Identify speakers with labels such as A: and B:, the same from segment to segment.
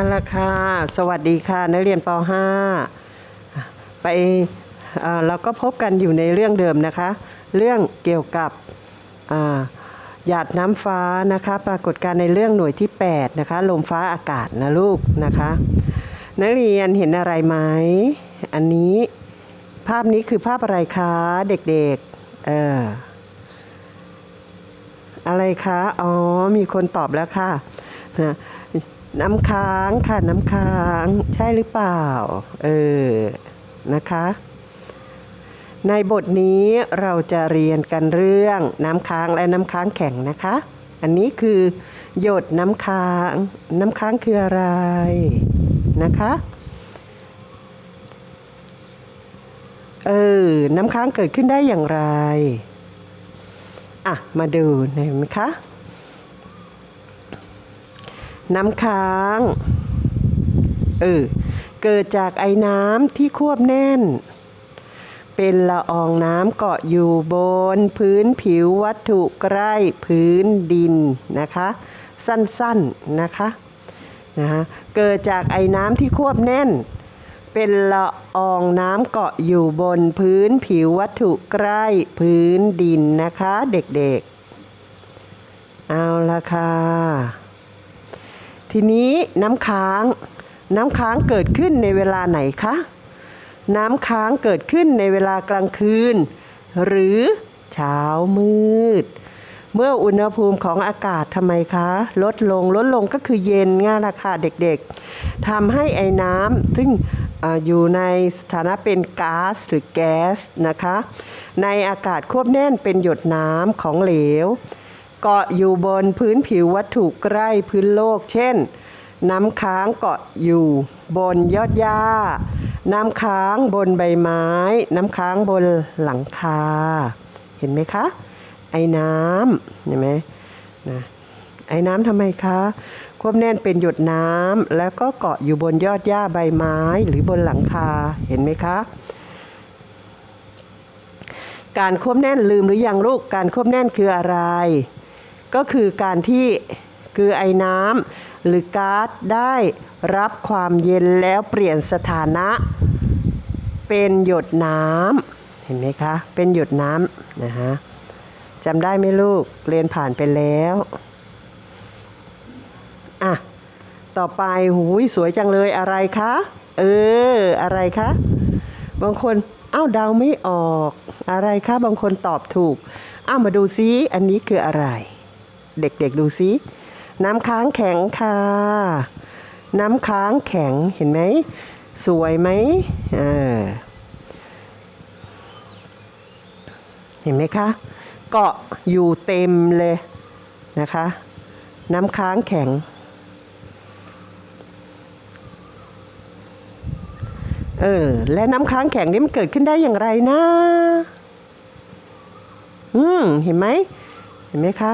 A: าละค่ะ สวัสดีค่ะนักเรียนป .5 ไปเราก็พบกันอยู่ในเรื่องเดิมนะคะ เรื่องเกี่ยวกับหยาดน้ำฟ้านะคะ ปรากฏการในเรื่องหน่วยที่ 8 นะคะ ลมฟ้าอากาศนะลูกนะคะ นักเรียนเห็นอะไรไหม อันนี้ภาพนี้คือภาพอะไรคะเด็กๆ เอออะไรคะ อ๋อ มีคนตอบแล้วค่ะนะ น้ำค้างค่ะน้ำค้างใช่หรือเปล่า เออ นะคะ ในบทนี้เราจะเรียนกันเรื่องน้ำค้างและน้ำค้างแข็งนะคะ อันนี้คือหยดน้ำค้าง น้ำค้างคืออะไรนะคะ เออ น้ำค้างเกิดขึ้นได้อย่างไร อะ มาดูเห็นไหมคะ น้ำค้าง เออ เกิดจากไอ้น้ำที่ควบแน่น เป็นละอองน้ำเกาะอยู่บน พื้นผิววัตถุใกล้พื้นดินนะคะ สั้นๆนะคะนะฮะเกิดจากไอ้น้ำที่ควบแน่น เป็นละอองน้ำเกาะอยู่บนพื้นผิววัตถุใกล้พื้นดินนะคะ เด็กๆ เอาละค่ะ ทีนี้น้ำค้าง น้ำค้างเกิดขึ้นในเวลาไหนคะ น้ำค้างเกิดขึ้นในเวลากลางคืน หรือเช้ามืด เมื่ออุณหภูมิของอากาศทำไมคะ ลดลงลดลงก็คือเย็นง่ายละค่ะเด็กๆทำให้ไอ้น้ำซึ่งอออยู่ในสถานะเป็นก๊าซหรือแก๊สนะคะ ในอากาศควบแน่นเป็นหยดน้ำของเหลว เกาะอยู่บนพื้นผิววัตถุใกล้พื้นโลก เช่น น้ำค้างเกาะอยู่บนยอดหญ้า น้ำค้างบนใบไม้ น้ำค้างบนหลังคา เห็นไหมคะ ไอ้น้ำเห็นไหมนะไอ้น้ำทำไมคะ ควบแน่นเป็นหยดน้ำแล้วก็เกาะอยู่บนยอดหญ้าใบไม้หรือบนหลังคาเห็นไหมคะการควบแน่นลืมหรือยังลูก การควบแน่นคืออะไร ก็คือการที่คือไอ้น้ำหรือก๊าซได้รับความเย็นแล้วเปลี่ยนสถานะ เป็นหยดน้ำเห็นไหมคะ เป็นหยดน้ำนะฮะจำได้ไหมลูกเรียนผ่านไปแล้วอะต่อไปหูยสวยจังเลยอะไรคะเอออะไรคะบางคนอ้าวเดาไม่ออกอะไรคะบางคนตอบถูกอ้าวมาดูซิอันนี้คืออะไร เด็กๆดูซิน้ำค้างแข็งค่ะ น้ำค้างแข็งเห็นไหม สวยไหมเออเห็นไหมคะ เกาะอยู่เต็มเลยนะคะ น้ำค้างแข็ง เออ และน้ำค้างแข็งนี่มันเกิดขึ้นได้อย่างไรนะ อืม เห็นไหม เห็นไหมคะ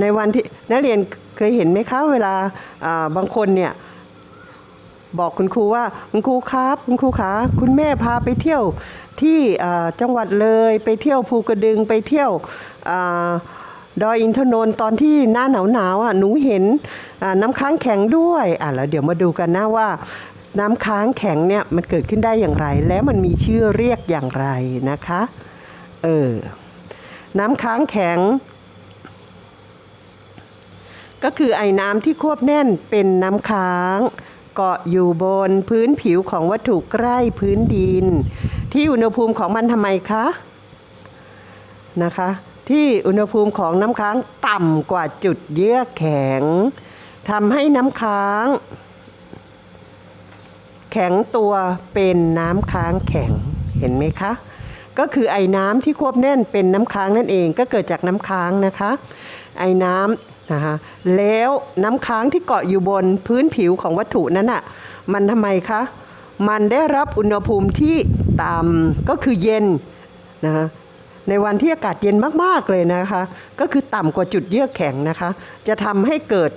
A: ในวันที่นักเรียนเคยเห็นไหมคะเวลาบางคนเนี่ยบอกคุณครูว่าคุณครูครับ คุณครูขาคุณแม่พาไปเที่ยวที่จังหวัดเลยไปเที่ยวภูกระดึงไปเที่ยวอดอยอินทนนท์ตอนที่หน้าหนาวหนาวอะหนูเห็นน้ำค้างแข็งด้วยอะแล้วเดี๋ยวมาดูกันนะว่าน้ำค้างแข็งเนี่ยมันเกิดขึ้นได้อย่างไร แล้วมันมีชื่อเรียกอย่างไรนะคะเออน้ำค้างแข็ง ก็คือไอ้น้ำที่ควบแน่นเป็นน้ำค้าง เกาะอยู่บนพื้นผิวของวัตถุใกล้พื้นดิน ที่อุณหภูมิของมันทำไมคะนะคะ ที่อุณหภูมิของน้ำค้างต่ำกว่าจุดเยือกแข็งทำให้น้ำค้าง แข็งตัวเป็นน้ำค้างแข็งเห็นไหมคะก็คือไอ้น้ำที่ควบแน่นเป็นน้ำค้างนั่นเองก็เกิดจากน้ำค้างนะคะ ไอ้น้ำ นะคะแล้วน้ำค้างที่เกาะอยู่บนพื้นผิวของวัตถุนั้นอะมันทำไมคะ มันได้รับอุณหภูมิที่ต่ำก็คือเย็นนะคะในวันที่อากาศเย็นมาก ๆ เลยนะคะ ก็คือต่ำกว่าจุดเยือกแข็งนะคะ จะทำให้เกิด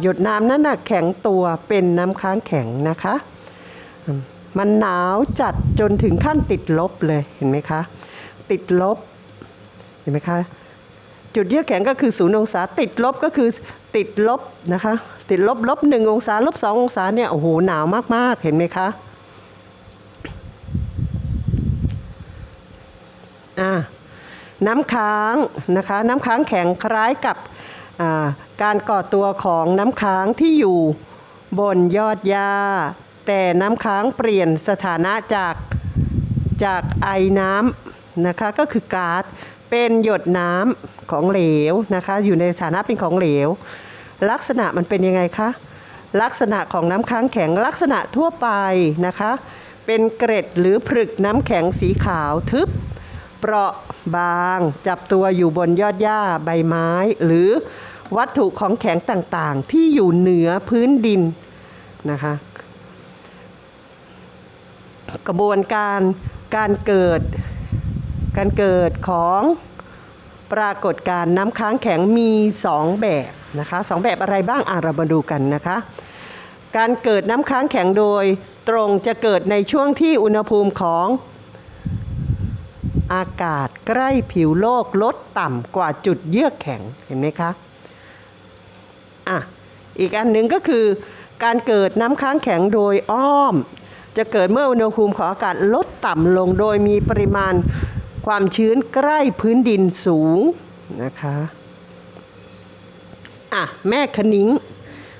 A: หยดน้ำนั้นนะแข็งตัวเป็นน้ำค้างแข็งนะคะ มันหนาวจัดจนถึงขั้นติดลบเลยเห็นไหมคะ ติดลบเห็นไหมคะ จุดเยือกแข็งก็คือศูนย์องศาติดลบก็คือติดลบนะคะ ติดลบลบหนึ่งองศาลบสององศาเนี่ยโอ้โหหนาวมากๆ เห็นไหมคะอ่าน้ำค้างนะคะน้ำค้างแข็งคล้ายกับการก่อตัวของน้ำค้างที่อยู่บนยอดหญ้า แต่น้ำค้างเปลี่ยนสถานะจากจากไอน้ำนะคะก็คือก๊าซเป็นหยดน้ำ ของเหลวนะคะ อยู่ในสถานะเป็นของเหลว ลักษณะมันเป็นยังไงคะลักษณะของน้ำค้างแข็งลักษณะทั่วไปนะคะ เป็นเกร็ดหรือผลึกน้ำแข็งสีขาวทึบ เปราะบาง จับตัวอยู่บนยอดหญ้าใบไม้ หรือวัตถุของแข็งต่างๆ ที่อยู่เหนือพื้นดินนะคะ กระบวนการการเกิดการเกิดของ ปรากฏการน้ำค้างแข็งมี 2 แบบนะคะสองแบบอะไรบ้างอะเรามาดูกันนะคะ การเกิดน้ำค้างแข็งโดยตรงจะเกิดในช่วงที่อุณหภูมิของอากาศใกล้ผิวโลกลดต่ำกว่าจุดเยือกแข็งเห็นไหมคะอะอีกอันหนึ่งก็คือ การเกิดน้ำค้างแข็งโดยอ้อม จะเกิดเมื่ออุณหภูมิของอากาศลดต่ำลงโดยมีปริมาณ ความชื้นใกล้พื้นดินสูงนะคะอะแม่คณิ้ง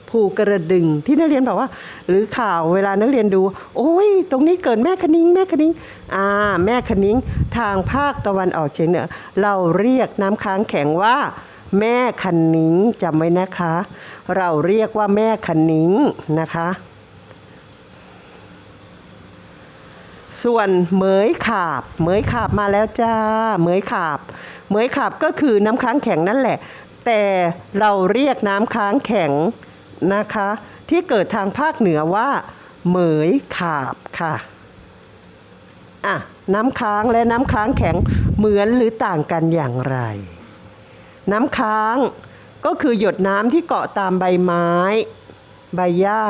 A: ภูกระดึงที่นักเรียนบอกว่า หรือข่าวเวลานักเรียนดู โอ้ย ตรงนี้เกิดแม่คณิ้งแม่คณิ้งอ่าแม่คณิ้งทางภาคตะวันออกเฉียงเหนือเราเรียกน้ำค้างแข็งว่า แม่คันนิ้งจำไว้นะคะ เราเรียกว่าแม่คันนิ้งนะคะ ส่วนเหมยขาบเหมยขาบมาแล้วจ้าเหมยขาบเหมยขาบก็คือน้ำค้างแข็งนั่นแหละ แต่เราเรียกน้ำค้างแข็งนะคะ ที่เกิดทางภาคเหนือว่าเหมยขาบค่ะอะน้ำค้างและน้ำค้างแข็งเหมือนหรือต่างกันอย่างไร น้ำค้างก็คือหยดน้ำที่เกาะตามใบไม้ ใบหญ้า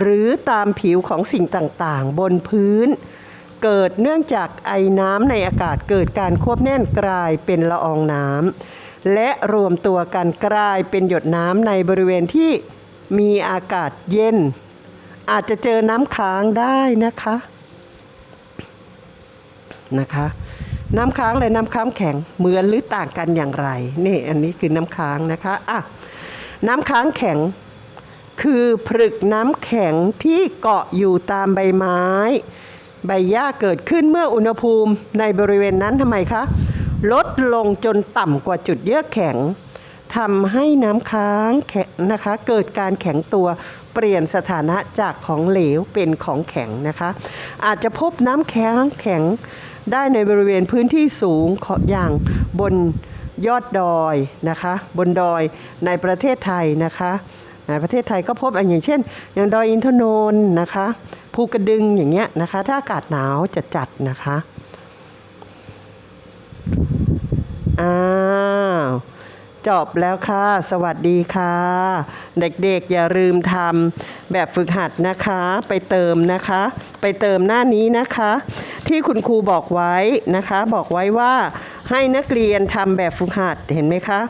A: หรือตามผิวของสิ่งต่างๆ บนพื้น เกิดเนื่องจากไอน้ำในอากาศเกิดการควบแน่นกลายเป็นละอองน้ำและรวมตัวกันกลายเป็นหยดน้ำในบริเวณที่มีอากาศเย็น อาจจะเจอน้ำค้างได้นะคะนะคะ น้ำค้างและน้ำค้างแข็งเหมือนหรือต่างกันอย่างไรนี่อันนี้คือน้ำค้างนะคะอะน้ำค้างแข็งคือผลึกน้ำแข็งที่เกาะอยู่ตามใบไม้ ใบหญ้าเกิดขึ้นเมื่ออุณหภูมิในบริเวณนั้นทำไมคะ ลดลงจนต่ำกว่าจุดเยือกแข็งทำให้น้ำค้างแข็งนะคะ เกิดการแข็งตัวเปลี่ยนสถานะจากของเหลวเป็นของแข็งนะคะ อาจจะพบน้ำแข็งแข็งได้ในบริเวณพื้นที่สูงอย่างบนยอดดอยนะคะ บนดอยในประเทศไทยนะคะในประเทศไทยก็พบอย่างเช่น อย่างดอยอินทนนท์นะคะ ภูกระดึงอย่างเงี้ยนะคะ ถ้าอากาศหนาวจะจัดนะคะอ้าวจบแล้วค่ะ สวัสดีค่ะ เด็กๆอย่าลืมทำแบบฝึกหัดนะคะ ไปเติมนะคะ ไปเติมหน้านี้นะคะ ที่คุณครูบอกไว้นะคะ บอกไว้ว่าให้นักเรียนทำแบบฝึกหัดเห็นไหมคะ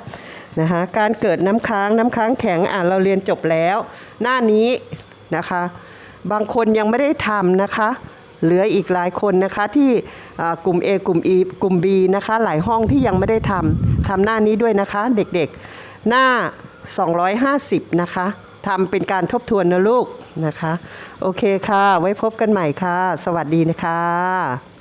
A: นะคะการเกิดน้ำค้างน้ำค้างแข็งอ่านเราเรียนจบแล้ว หน้านี้นะคะ บางคนยังไม่ได้ทำนะคะ เหลืออีกหลายคนนะคะที่กลุ่ม A กลุ่ม E กลุ่ม B นะคะ หลายห้องที่ยังไม่ได้ทำทำหน้านี้ด้วยนะคะ เด็กๆหน้า 250 นะคะทำเป็นการทบทวนนะลูกนะคะ โอเคค่ะ ไว้พบกันใหม่ค่ะ สวัสดีนะคะ